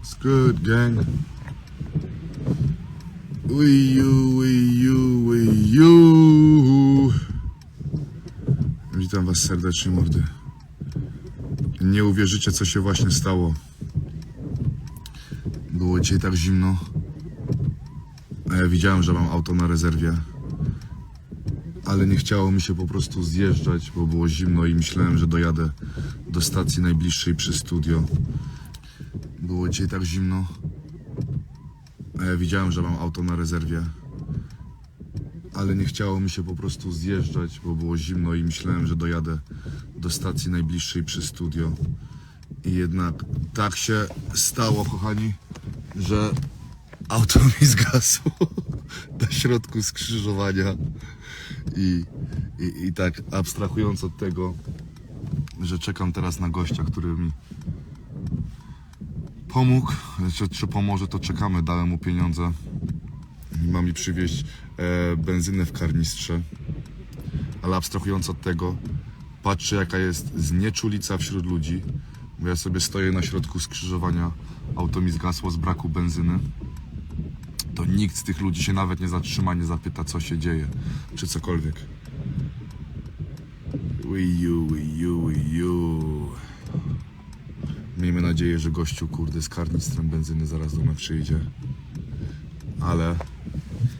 It's good, gang. Wii U, Wii U, Wii U. Witam was serdecznie, mordy. Nie uwierzycie, co się właśnie stało. Było dzisiaj tak zimno. A ja widziałem, że mam auto na rezerwie. Ale nie chciało mi się po prostu zjeżdżać, bo było zimno i myślałem, że dojadę do stacji najbliższej przy studio. Było dzisiaj tak zimno. A ja widziałem, że mam auto na rezerwie. Ale nie chciało mi się po prostu zjeżdżać, bo było zimno i myślałem, że dojadę do stacji najbliższej przy studio. I jednak tak się stało, kochani, że auto mi zgasło na środku skrzyżowania. I, i, I tak abstrahując od tego, że czekam teraz na gościa, który mi pomógł, czy, czy pomoże, to czekamy. Dałem mu pieniądze. Ma mi przywieźć e, benzynę w karnistrze. Ale abstrahując od tego, patrzę jaka jest znieczulica wśród ludzi. Bo ja sobie stoję na środku skrzyżowania, auto mi zgasło z braku benzyny. To nikt z tych ludzi się nawet nie zatrzyma, nie zapyta co się dzieje, czy cokolwiek. Wii U, Wii. Miejmy nadzieję, że gościu, kurde, z karnistrem benzyny zaraz do mnie przyjdzie. Ale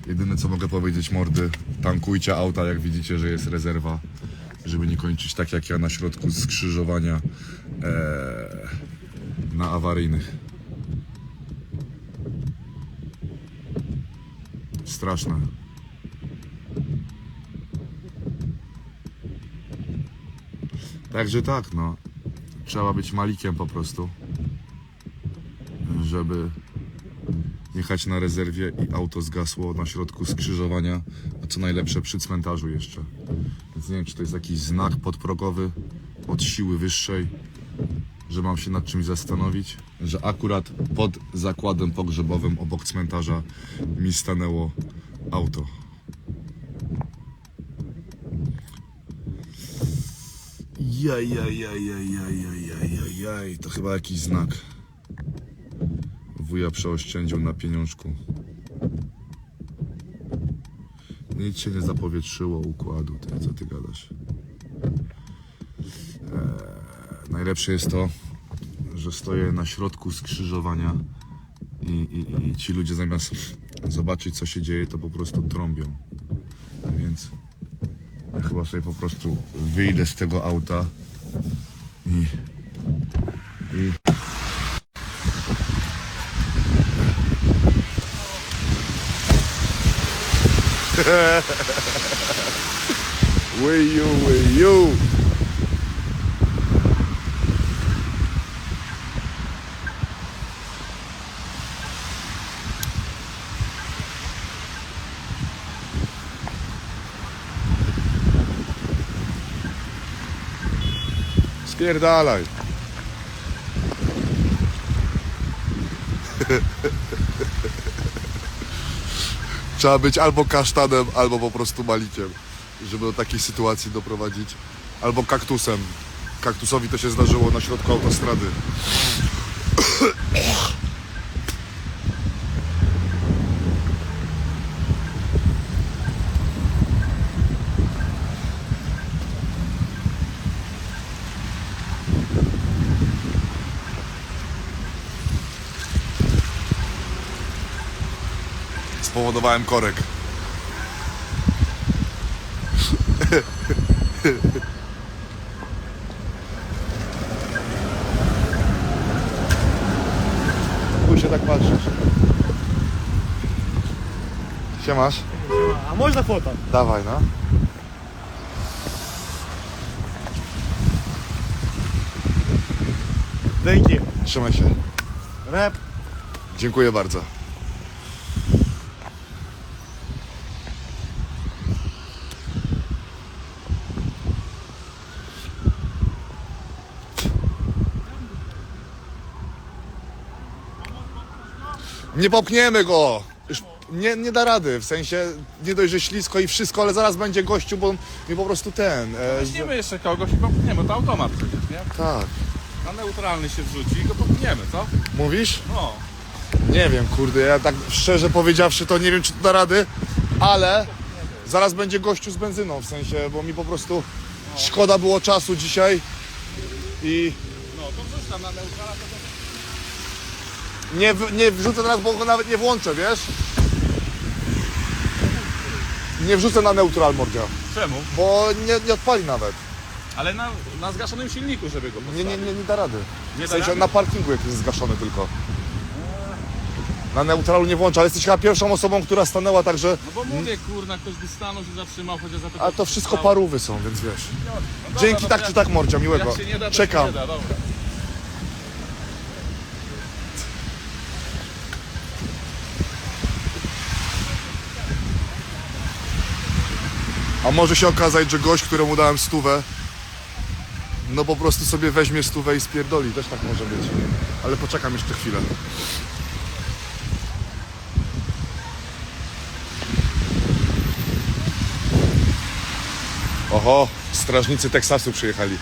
jedyne co mogę powiedzieć, mordy, tankujcie auta, jak widzicie, że jest rezerwa, żeby nie kończyć tak jak ja na środku skrzyżowania eee, na awaryjnych. Straszne. Także tak, no. Trzeba być malikiem po prostu, żeby jechać na rezerwie i auto zgasło na środku skrzyżowania, a co najlepsze przy cmentarzu jeszcze. Więc nie wiem, czy to jest jakiś znak podprogowy od siły wyższej, że mam się nad czymś zastanowić, że akurat pod zakładem pogrzebowym obok cmentarza mi stanęło auto. Jaj, jaj, jaj, jaj, jaj, jaj, To chyba jakiś znak. Wuja przeoszczędził na pieniążku. Nic się nie zapowietrzyło układu, ty, co ty gadasz. Eee, najlepsze jest to, że stoję na środku skrzyżowania i, i, i ci ludzie zamiast zobaczyć co się dzieje, to po prostu trąbią. Więc ja chyba sobie po prostu wyjdę z tego auta i where you, where you. Skerdalo. Trzeba być albo kasztanem, albo po prostu malikiem, żeby do takiej sytuacji doprowadzić. Albo kaktusem. Kaktusowi to się zdarzyło na środku autostrady. Spowodowałem korek. Chuj się tak patrzysz. Siemasz? A można foto? Dawaj no. Dzięki. Trzymaj się. Rep. Dziękuję bardzo. Nie popchniemy go! Już nie, nie da rady, w sensie nie dość, że ślisko i wszystko, ale zaraz będzie gościu, bo on mi po prostu ten... E, z- Weźmiemy jeszcze kogoś i popchniemy, to automat przecież, nie? tak. Na neutralny się wrzuci i go popchniemy, co? Mówisz? No. Nie wiem, kurde, ja tak szczerze powiedziawszy to nie wiem, czy to da rady, ale zaraz będzie gościu z benzyną, w sensie, bo mi po prostu szkoda było czasu dzisiaj i No, to wrzuć tam na neutrala, to nie, w- nie wrzucę teraz, bo go nawet nie włączę, wiesz? Nie wrzucę na neutral, mordzia, Czemu? bo nie, nie odpali nawet. Ale na, na zgaszonym silniku, żeby go Nie, nie, nie, nie da rady. Nie W da sensie rady? na parkingu jak jest zgaszony tylko. Na neutralu nie włącza, ale jesteś chyba pierwszą osobą, która stanęła, także... No bo mówię, kurna, ktoś by stanął się zatrzymał, chociaż zapytał. A to wszystko parówy są, więc wiesz. No Dzięki no tak czy tak, Mordzia, miłego. Jak się nie da, to Czekam. Się nie da, dobra. A może się okazać, że gość, któremu dałem stówę, no po prostu sobie weźmie stówę i spierdoli. Też tak może być. Ale poczekam jeszcze chwilę. Oho, strażnicy Teksasu przyjechali.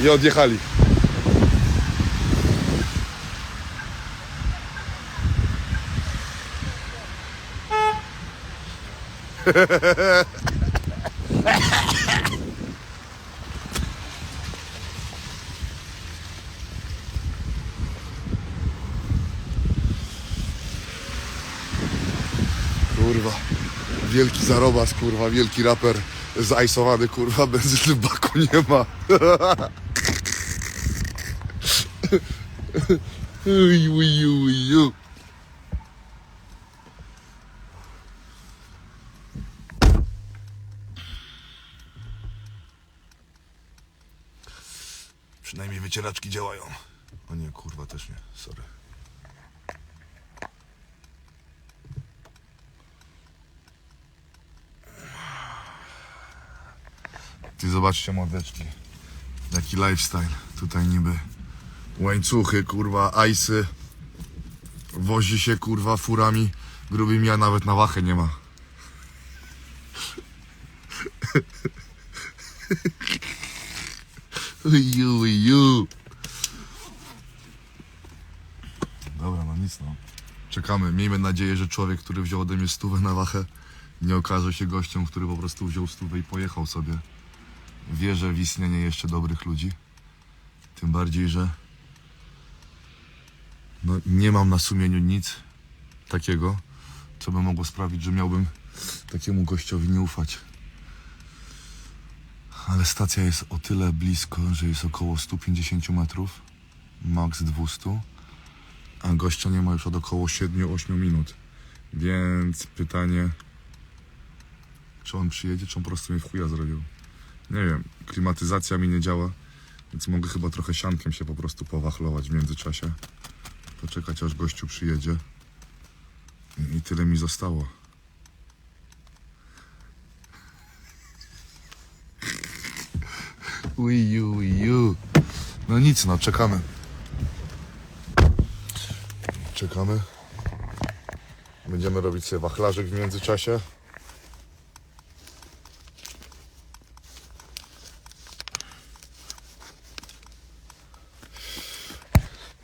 I odjechali. Kurwa. Wielki zarobas, kurwa, wielki raper zajsowany, kurwa, benzyny w baku nie ma. Uj, uj, uj. Przynajmniej wycieraczki działają. O nie, kurwa, też nie. Sorry. Ty zobaczcie mordeczki. Jaki lifestyle. Tutaj niby łańcuchy, kurwa, ajsy. Wozi się, kurwa, furami grubymi, a nawet na wachę nie ma. Uju, uju. Dobra, no nic no. Czekamy. Miejmy nadzieję, że człowiek, który wziął ode mnie stówę na wachę, nie okaże się gościem, który po prostu wziął stówę i pojechał sobie. Wierzę w istnienie jeszcze dobrych ludzi. Tym bardziej, że no, nie mam na sumieniu nic takiego, co by mogło sprawić, że miałbym takiemu gościowi nie ufać. Ale stacja jest o tyle blisko, że jest około 150 metrów, maks 200, a gościa nie ma już od około 7-8 minut. Więc pytanie, czy on przyjedzie, czy on po prostu mnie w chuja zrobił. Nie wiem, klimatyzacja mi nie działa, więc mogę chyba trochę siankiem się po prostu powachlować w międzyczasie. Poczekać aż gościu przyjedzie. I tyle mi zostało. Uju, uju. No nic, no czekamy. Czekamy. Będziemy robić sobie wachlarzyk w międzyczasie.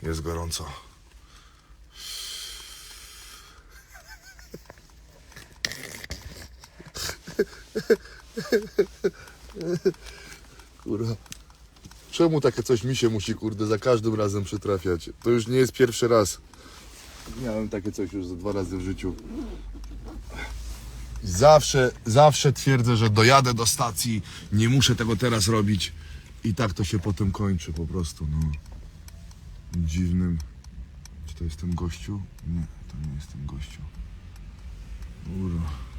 Jest gorąco. Kurwa. Czemu takie coś mi się musi, kurde, za każdym razem przytrafiać? To już nie jest pierwszy raz. Miałem takie coś już za dwa razy w życiu. Zawsze, zawsze twierdzę, że dojadę do stacji, nie muszę tego teraz robić. I tak to się potem kończy po prostu, no. Dziwnym. Czy to jest ten gościu? Nie, to nie jest ten gościu. Kurwa.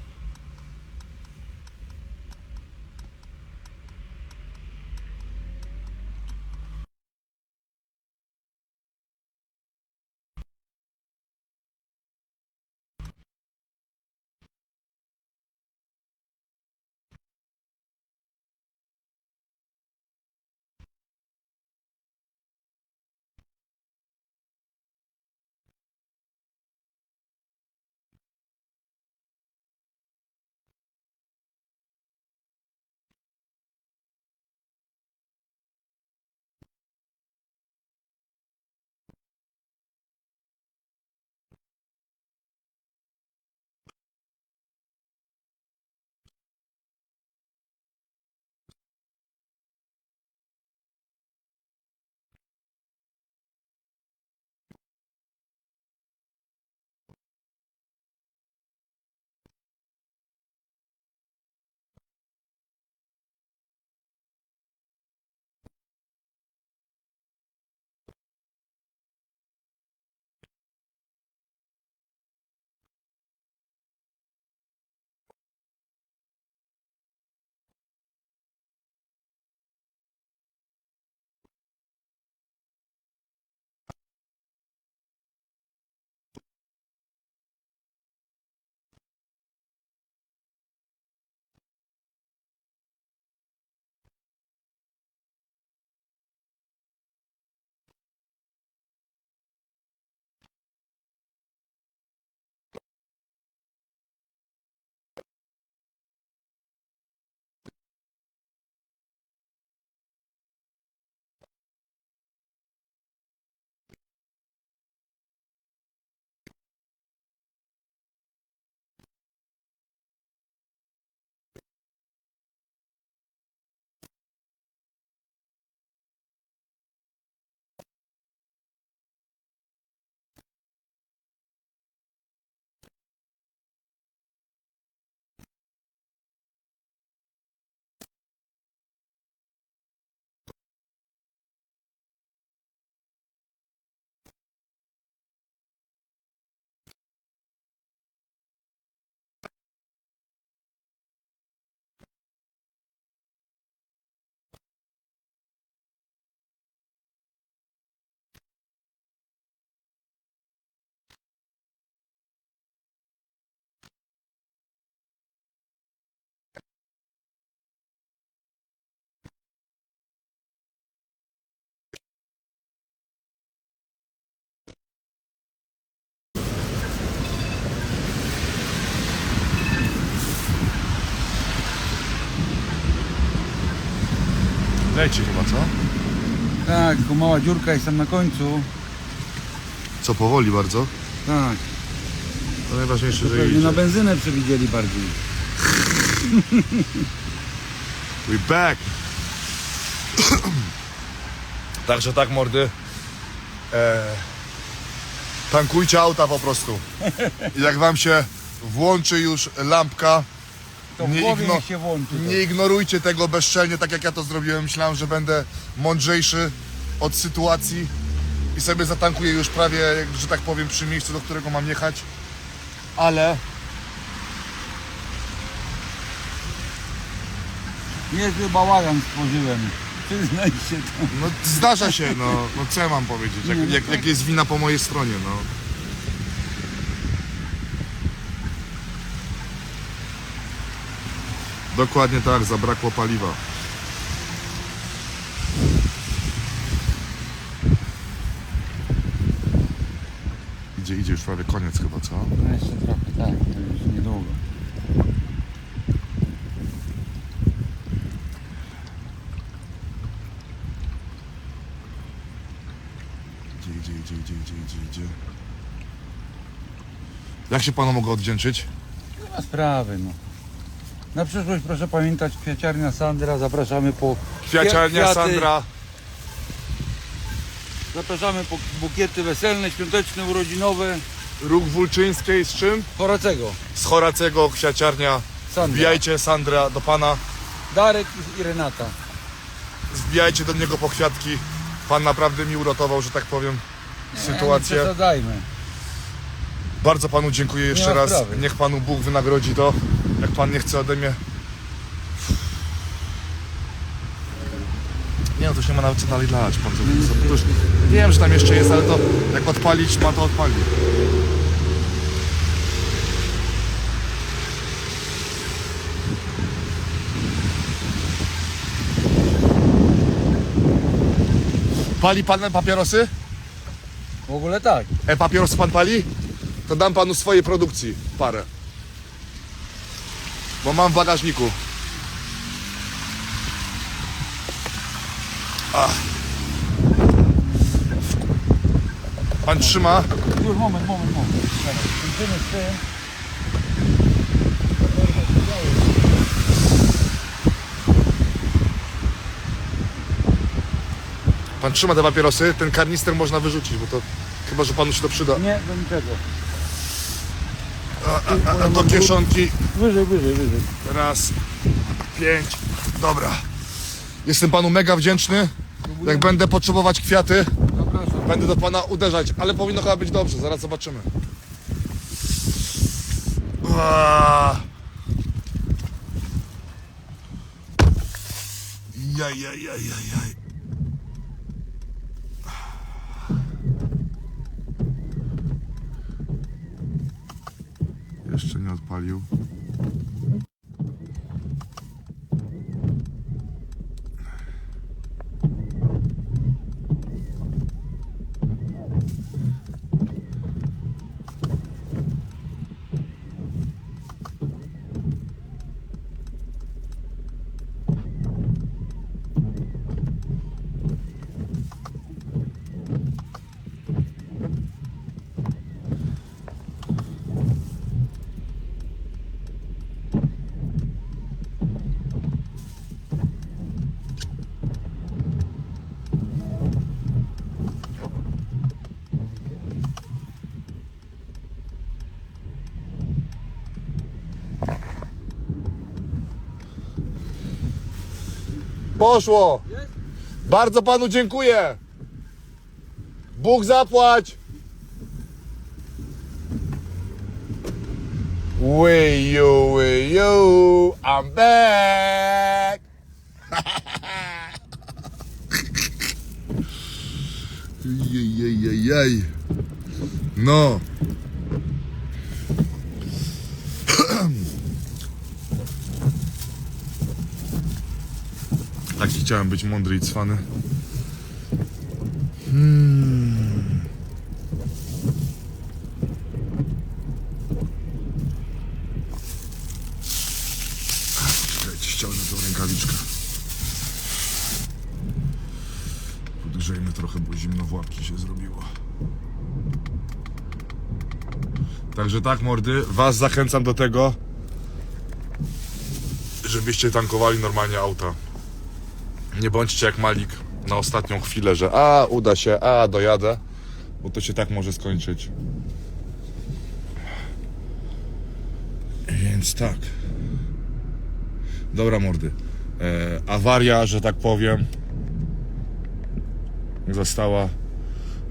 Leci chyba, co? Tak, tylko mała dziurka jest tam na końcu. Co, powoli bardzo? Tak, To najważniejsze, że pewnie idzie. na benzynę przewidzieli bardziej. We back! Także tak, mordy. E, tankujcie auta po prostu. I Jak wam się włączy już lampka, To w Nie głowie igno- mi się włączy. to. nie ignorujcie tego bezczelnie, tak jak ja to zrobiłem. Myślałem, że będę mądrzejszy od sytuacji i sobie zatankuję już prawie, że tak powiem, przy miejscu, do którego mam jechać. Ale Niezły bałagan stworzyłem. Przyznaj się to. no, zdarza się, no, no co ja mam powiedzieć, jak, no jak, tak. jak jest wina po mojej stronie, no. Dokładnie tak, zabrakło paliwa. Idzie, idzie już prawie koniec chyba, co? No jeszcze trochę, tak, to już niedługo. Idzie, idzie, idzie, idzie, idzie, idzie, idzie. Jak się panu mogę odwdzięczyć? Nie ma sprawy, no. Na przyszłość proszę pamiętać kwiaciarnia Sandra, zapraszamy po Kwiaciarnia kwiaty, Sandra. Zapraszamy po bukiety weselne, świąteczne, urodzinowe. Róg Wulczyńskiej z czym? Horacego, Z Horacego, kwiaciarnia. Sandra. Wbijajcie Sandra do pana. Darek i Renata. Wbijajcie do niego po kwiatki. Pan naprawdę mi uratował, że tak powiem, Nie sytuację. przesadzajmy. Bardzo panu dziękuję jeszcze raz. sprawy. Niech panu Bóg wynagrodzi to, jak pan nie chce ode mnie. Nie no, to już nie ma nawet co dalej dać. Pan to, to już, wiem, że tam jeszcze jest, ale to jak odpalić ma, to odpali. Pali pan papierosy? W ogóle tak. E, papierosy pan pali? To dam panu swojej produkcji parę. Bo mam w bagażniku. Ach. Pan trzyma? Już moment, moment, moment. Kończymy z tym. Pan trzyma te papierosy? Ten karnister można wyrzucić, bo to chyba, że panu się to przyda. Nie, do niczego. A do kieszonki. Wyżej, wyżej, wyżej. Raz, pięć. Dobra. Jestem panu mega wdzięczny. Jak będę potrzebować kwiaty. Będę do pana uderzać, ale powinno chyba być dobrze, zaraz zobaczymy. Jaj, jaj, jaj, jaj, jaj. Jeszcze nie Poszło! Bardzo panu dziękuję! Bóg zapłać! Wee you, wee you, I'm back! Jej, jej, jej, jej. No. chciałem być mądry i cwany. Hmm. Czekajcie, ściągnę tą rękawiczkę. Podgrzejmy trochę, bo zimno w łapki się zrobiło. Także tak, mordy, was zachęcam do tego, żebyście tankowali normalnie auta. Nie bądźcie jak Malik na ostatnią chwilę, że a, uda się, a, dojadę, bo to się tak może skończyć. Więc tak. Dobra, mordy. E, awaria, że tak powiem, została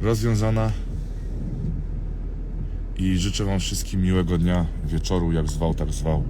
rozwiązana. I życzę Wam wszystkim miłego dnia, wieczoru, jak zwał, tak zwał.